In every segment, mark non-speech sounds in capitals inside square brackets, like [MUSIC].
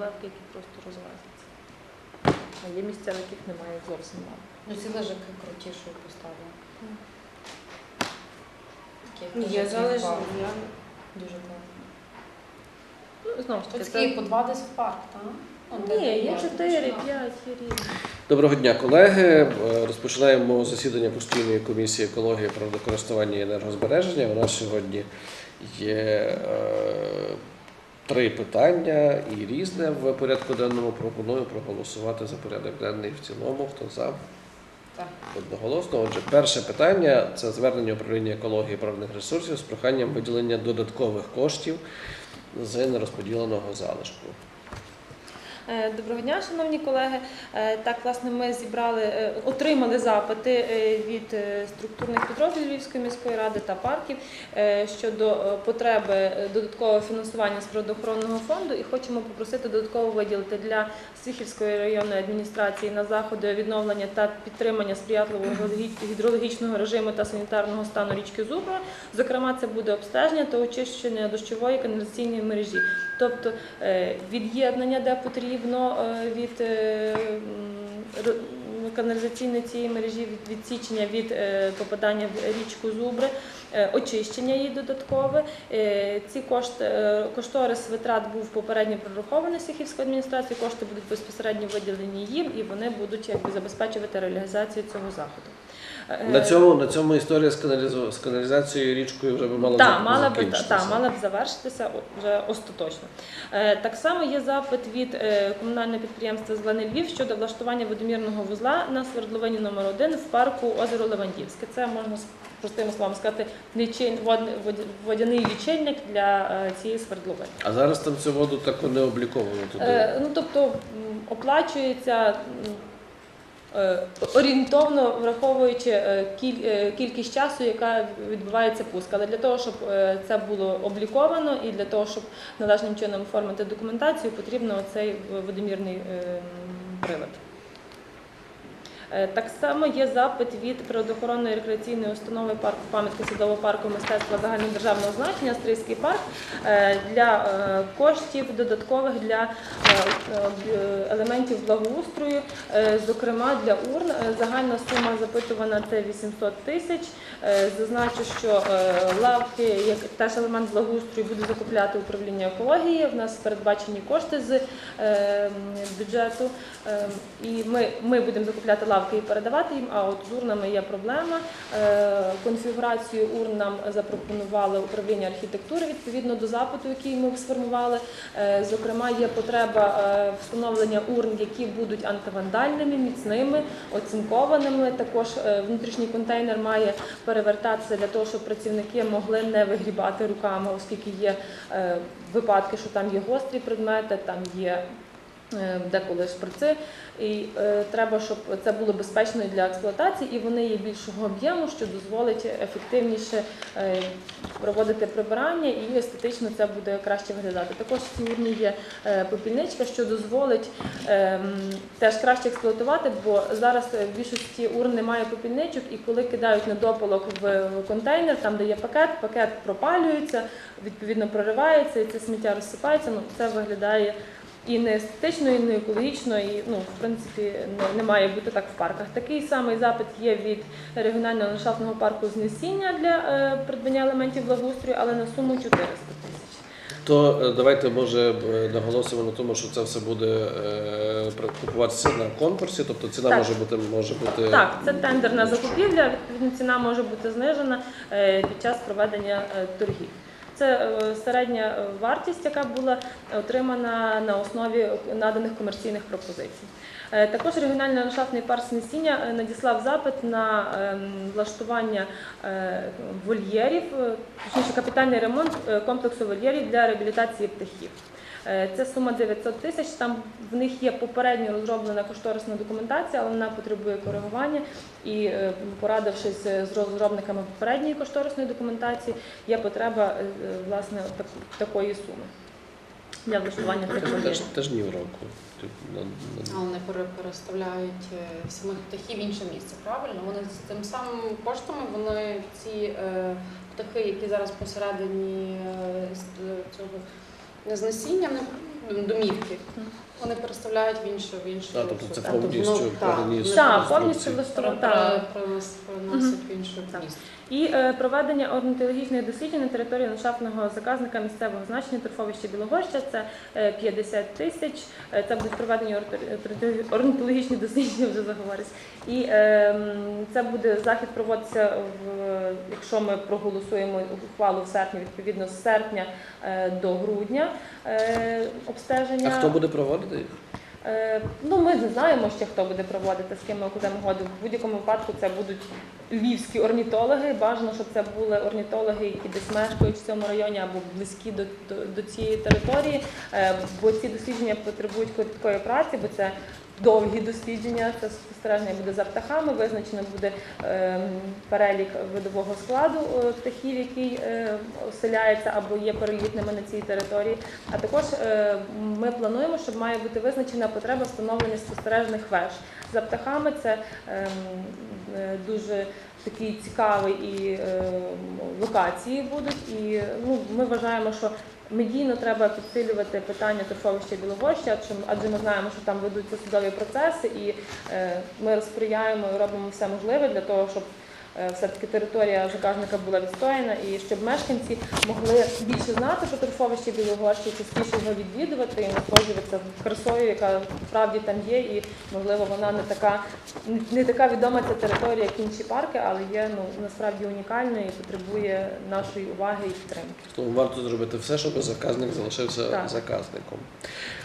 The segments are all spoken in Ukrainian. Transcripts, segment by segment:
лавки, які просто розвезуться. А є місця, в яких немає зовсім лавок. Ну, ці лежаки крутішою поставили. Такі, як Ні, лежаки я в залежу. Я... Дуже класно. Ну, знову ж таки, такий це... по два десь в парк, так? Ну, Ні, є 4, 5, є різні. Доброго дня, колеги. Е, Розпочинаємо засідання постійної комісії екології, природокористування і енергозбереження. У нас сьогодні є е, три питання і різне в порядку денному. Пропоную проголосувати за порядок денний в цілому. Хто за? Так. Одноголосно. Отже, перше питання це звернення управління екології і правних ресурсів з проханням виділення додаткових коштів з нерозподіленого залишку. Е, Доброго дня, шановні колеги. Е, Так, власне, ми зібрали, е, отримали запити від структурних підрозділів Львівської міської ради та парків щодо потреби додаткового фінансування з природоохоронного фонду і хочемо попросити додатково виділити для Сихівської районної адміністрації на заходи відновлення та підтримання сприятливого гідрологічного режиму та санітарного стану річки Зубра. Зокрема, це буде обстеження та очищення дощової каналізаційної мережі, тобто від'єднання, де потрібно е, від е, каналізаційної цієї мережі, від відсічення від е, попадання в річку Зубри, очищення її додаткове. Е, Ці кошти е, кошторис витрат був попередньо прорахований Сихівською адміністрацією. Кошти будуть безпосередньо виділені їм, і вони будуть якби забезпечувати реалізацію цього заходу. Е, На цьому, на цьому історія з, каналізу, з каналізацією річкою вже би мала зак- мала б та, мала б завершитися вже остаточно. Е, так само є запит від е, комунального підприємства Зелений Львів щодо влаштування водомірного вузла на свердловині номер 1 в парку озеро Левандівське. Це можна простими словами сказати лічень, воді- водяний лічильник для е, цієї свердловини. А зараз там цю воду так не обліковано туди. Е, ну тобто оплачується. е, Орієнтовно враховуючи е, кіль- е, кількість часу, яка відбувається пуск. Але для того, щоб е, це було обліковано і для того, щоб належним чином оформити документацію, потрібно цей водомірний е, прилад. Е, Так само є запит від природоохоронної рекреаційної установи парку пам'ятки садового парку мистецтва загальнодержавного значення Стрийський парк е, для е, коштів додаткових для елементів благоустрою, зокрема для урн. Загальна сума запитувана це 800 тисяч. Зазначу, що лавки, як теж елемент благоустрою, буде закупляти управління екології. В нас передбачені кошти з бюджету. І ми, ми будемо закупляти лавки і передавати їм, а от з урнами є проблема. Е, Конфігурацію урн нам запропонувало управління архітектури відповідно до запиту, який ми сформували. Е, Зокрема, є потреба е, встановлення урн, які будуть антивандальними, міцними, оцинкованими. Також внутрішній контейнер має перевертатися для того, щоб працівники могли не вигрібати руками, оскільки є випадки, що там є гострі предмети, там є деколи шприци. І е, треба, щоб це було безпечно для експлуатації, і вони є більшого об'єму, що дозволить ефективніше е, проводити прибирання і естетично це буде краще виглядати. Також цій є е, попільничка, що дозволить ем, теж краще експлуатувати, бо зараз е, в більшості урн немає попільничок, і коли кидають недопалок в в контейнер, там де є пакет, пакет пропалюється, відповідно проривається, і це сміття розсипається. Ну це виглядає і не естетично, і не екологічно, і ну в принципі не, не має бути так в парках. Такий самий запит є від регіонального ландшафтного парку знесіння для е, придбання елементів благоустрою, але на суму 400 тисяч. То е, давайте може е, наголосимо на тому, що це все буде е, купуватися на конкурсі, тобто ціна Так. може бути може бути Так, це тендерна закупівля. Відповідно, ціна може бути знижена е, під час проведення е, торгів. Це е, середня вартість, яка була отримана на основі наданих комерційних пропозицій. Е, Також регіональний ландшафтний парк Снесіння е, надіслав запит на ем, влаштування вольєрів, точніше капітальний ремонт комплексу вольєрів для реабілітації птахів. Е, Це сума 900 тисяч. Там в них є попередньо розроблена кошторисна документація, але вона потребує коригування. І е, порадившись з розробниками попередньої кошторисної документації, є потреба е, е, власне так- такої суми для влаштування теж, теж ні в року. На- на- Але вони переставляють е, самих птахів в інше місце, правильно? Вони з тим самим коштами вони ці е, птахи, які зараз посередині е, з- цього знесіння, насінням домівки. Вони переставляють в іншу в іншу. А, тобто це Так, повністю переніс Так, повністю Так. перенос- Переносять в Так. місто. І е, проведення орнітологічних досліджень на території ландшафтного заказника місцевого значення торфовища Білогорща це е, 50 тисяч. Е, Це будуть проведені орто- орнітологічні дослідження, вже заговорюсь. І е, м, це буде захід проводитися в якщо ми проголосуємо ухвалу в серпні, відповідно з серпня е, до грудня е, обстеження. А хто буде проводити? Е, Ну, ми не знаємо ще, хто буде проводити, з ким ми укладемо году. В будь-якому випадку це будуть львівські орнітологи. Бажано, щоб це були орнітологи, які десь мешкають в цьому районі або близькі до, до, до цієї території, Е, бо ці дослідження потребують короткої праці, бо це довгі дослідження, це спостереження буде за птахами, визначено буде е, перелік видового складу е, птахів, який е, оселяється або є перелітними на цій території. А також е, ми плануємо, щоб має бути визначена потреба встановлення спостережних веж. За птахами це ем, дуже такий цікавий і е, локації будуть. І ну, ми вважаємо, що медійно треба підсилювати питання торфовища Білогоща, адже, ми знаємо, що там ведуться судові процеси, і е, ми розприяємо і робимо все можливе для того, щоб все-таки територія заказника була відстояна і щоб мешканці могли більше знати про торфовище Білогорща, частіше його відвідувати і насолоджуватися красою, яка справді там є, і можливо вона не така не така відома ця територія, як інші парки, але є ну насправді унікальною і потребує нашої уваги і підтримки. Тому варто зробити все, щоб заказник залишився Так. заказником.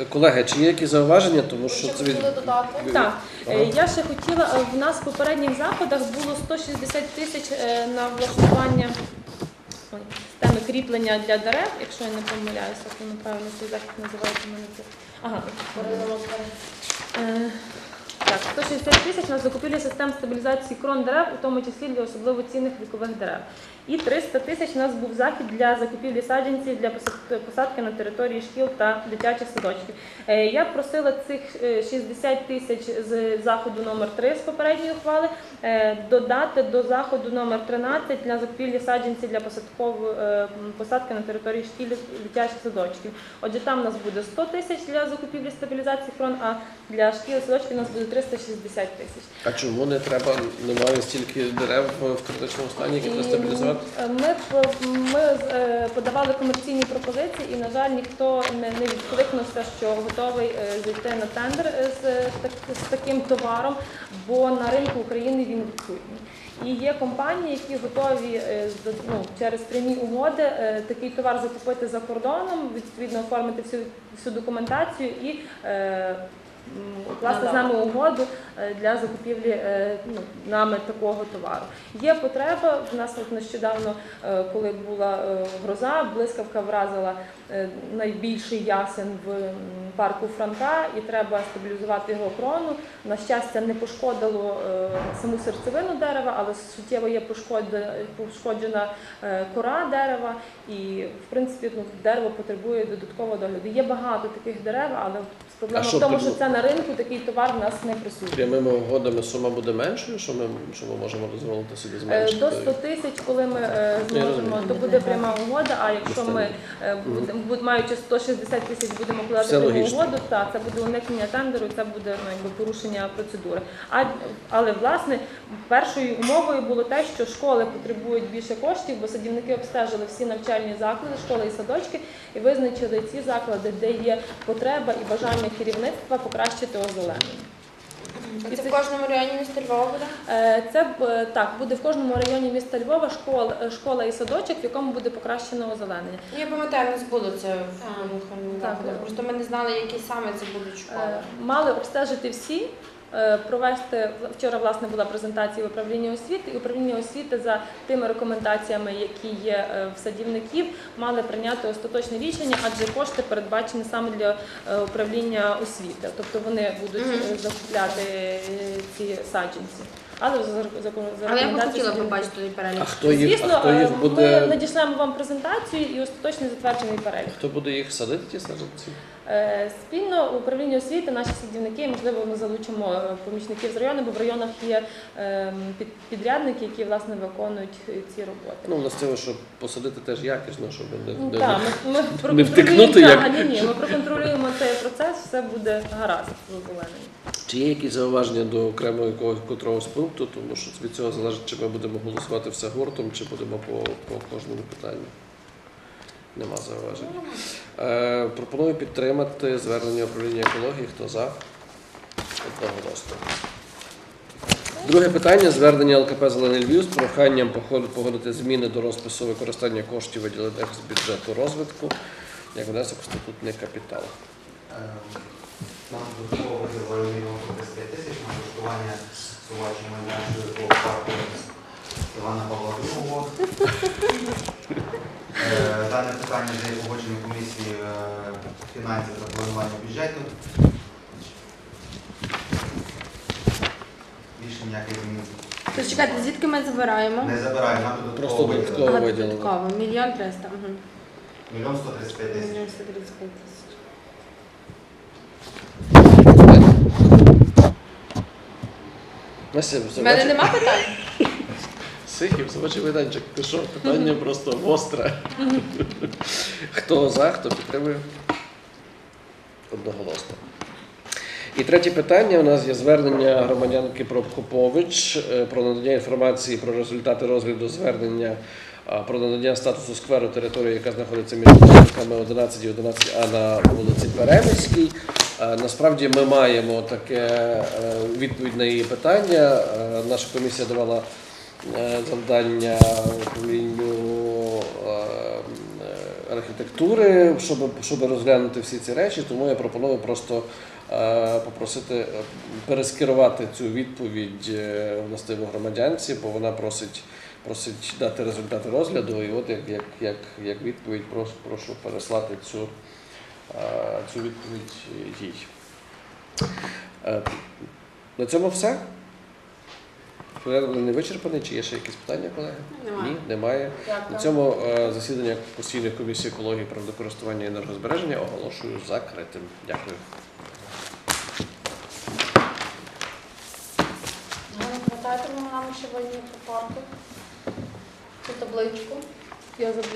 Е, Колеги, чи є якісь зауваження? Тому що це від... Так, Ага. е, я ще хотіла, е, в нас в попередніх заходах було 160 тисяч е, на влаштування ой, системи кріплення для дерев, якщо я не помиляюся, то напевно цей захід називається мене це. Ага. Е, Так, 160 тисяч на закупівлі систем стабілізації крон дерев, у тому числі для особливо цінних вікових дерев. І 300 тисяч у нас був захід для закупівлі саджанців для посадки на території шкіл та дитячих садочків. Е, Я просила цих е, 60 тисяч з заходу номер 3 з попередньої ухвали е, додати до заходу номер 13 для закупівлі саджанців для е, посадки на території шкіл і дитячих садочків. Отже, там у нас буде 100 тисяч для закупівлі стабілізації крон, а для шкіл і садочків у нас буде 360 тисяч. А чому не треба, немає стільки дерев в критичному стані, які треба стабілізувати? Ми, ми е, подавали комерційні пропозиції, і, на жаль, ніхто не, не відкликнувся, що готовий е, зайти на тендер е, з, так- з таким товаром, бо на ринку України він відсутній. І є компанії, які готові ну, через прямі угоди такий товар закупити за кордоном, відповідно оформити всю, всю документацію і е, укласти з нами угоду е, для закупівлі е, ну, нами такого товару. Є потреба. В нас от нещодавно, е, коли була гроза, блискавка вразила найбільший ясен в парку Франка, і треба стабілізувати його крону. На щастя, не пошкодило саму серцевину дерева, але суттєво є пошкоджена, кора дерева, і в принципі ну, дерево потребує додаткового догляду. Є багато таких дерев, але проблема в тому, що це на ринку такий товар в нас не присутній. Прямими угодами сума буде меншою, що ми, що ми можемо дозволити собі Е, зменшити? До 100 тисяч, коли ми е, зможемо, то буде пряма угода. А якщо ми е, маючи 160 тисяч, будемо вкладати угоду, та це буде уникнення тендеру, це буде ну, якби порушення процедури. А але власне першою умовою було те, що школи потребують більше коштів, бо садівники обстежили всі навчальні заклади, школи і садочки, і визначили ці заклади, де є потреба і бажання керівництва покращити озеленення. І Це в кожному районі міста Львова буде? Е, Це е, так буде в кожному районі міста Львова школа, е, школа і садочок, в якому буде покращено озеленення. Ну, Я пам'ятаю, у нас було це в. Просто ми не знали, які саме це будуть школи. Мали обстежити всі. Е, Провести вчора власне була презентація в управлінні освіти, і управління освіти за тими рекомендаціями, які є е, в садівників, мали прийняти остаточне рішення, адже кошти передбачені саме для е, управління освіти. Тобто вони будуть закупляти ці саджанці. Але за, за, за Але я б хотіла побачити той перелік. А хто їх, Звісно, а хто їх е, буде, ми надішлемо вам презентацію і остаточний затверджений перелік. хто буде їх садити, ті саджанці? Е, Спільно управління освіти, наші садівники, можливо, ми залучимо е, помічників з району, бо в районах є е, під- підрядники, які власне виконують ці роботи. Ну, властиво, щоб посадити теж якісно, щоб не, Ну, так, ми, ми не втикнути, як- ні, ні, ми проконтролюємо цей процес, все буде гаразд з озелененням. Чи є якісь зауваження до окремого якогось котрогось пункту, тому що від цього залежить, чи ми будемо голосувати все гуртом, чи будемо по, по кожному питанню. Нема зауважень. Е, пропоную підтримати звернення управління екології. Хто за? Одноголосно. Друге питання звернення ЛКП Зелений Львів з проханням погодити- зміни до розпису використання коштів, виділених з бюджету розвитку, як внесок в статутний капітал. Е, Нам додатково виділили мільйон 35 тисяч на влаштування сувачі майданчика по парку Івана Павла II. Е, Дане питання вже є погоджені комісії е, фінансів та планування бюджету. Більше ніяких змін. Тож чекайте, звідки ми забираємо? Не забираю, нам Просто додатково виділили. Додатково. Мільйон триста. Мільйон 135 тисяч. Мільйон сто тридцять п'ять тисяч. У мене нема питань? [LAUGHS] Сихів, собачий майданчик. Ти що? Питання просто гостре. Хто за, хто підтримує? Одноголосно. І третє питання. У нас є звернення громадянки Прокопович е, про надання інформації про результати розгляду звернення про надання статусу скверу території, яка знаходиться між будинками 11 і 11А на вулиці Перемиській. Е, Насправді ми маємо таке е, відповідь на її питання. Е, Наша комісія давала завдання управлінню архітектури, щоб, щоб розглянути всі ці речі. Тому я пропоную просто попросити перескерувати цю відповідь властиву громадянці, бо вона просить. Просить дати результати розгляду, і от як, як, як, як відповідь прошу, прошу переслати цю, цю відповідь їй. Е, На цьому все. Порядок не вичерпаний, чи є ще якісь питання, колеги? Немає. Ні, немає. На цьому е, засідання постійної комісії екології, природокористування і енергозбереження оголошую закритим. Дякую. Ви нам винні по парку? Цю табличку. Я забула.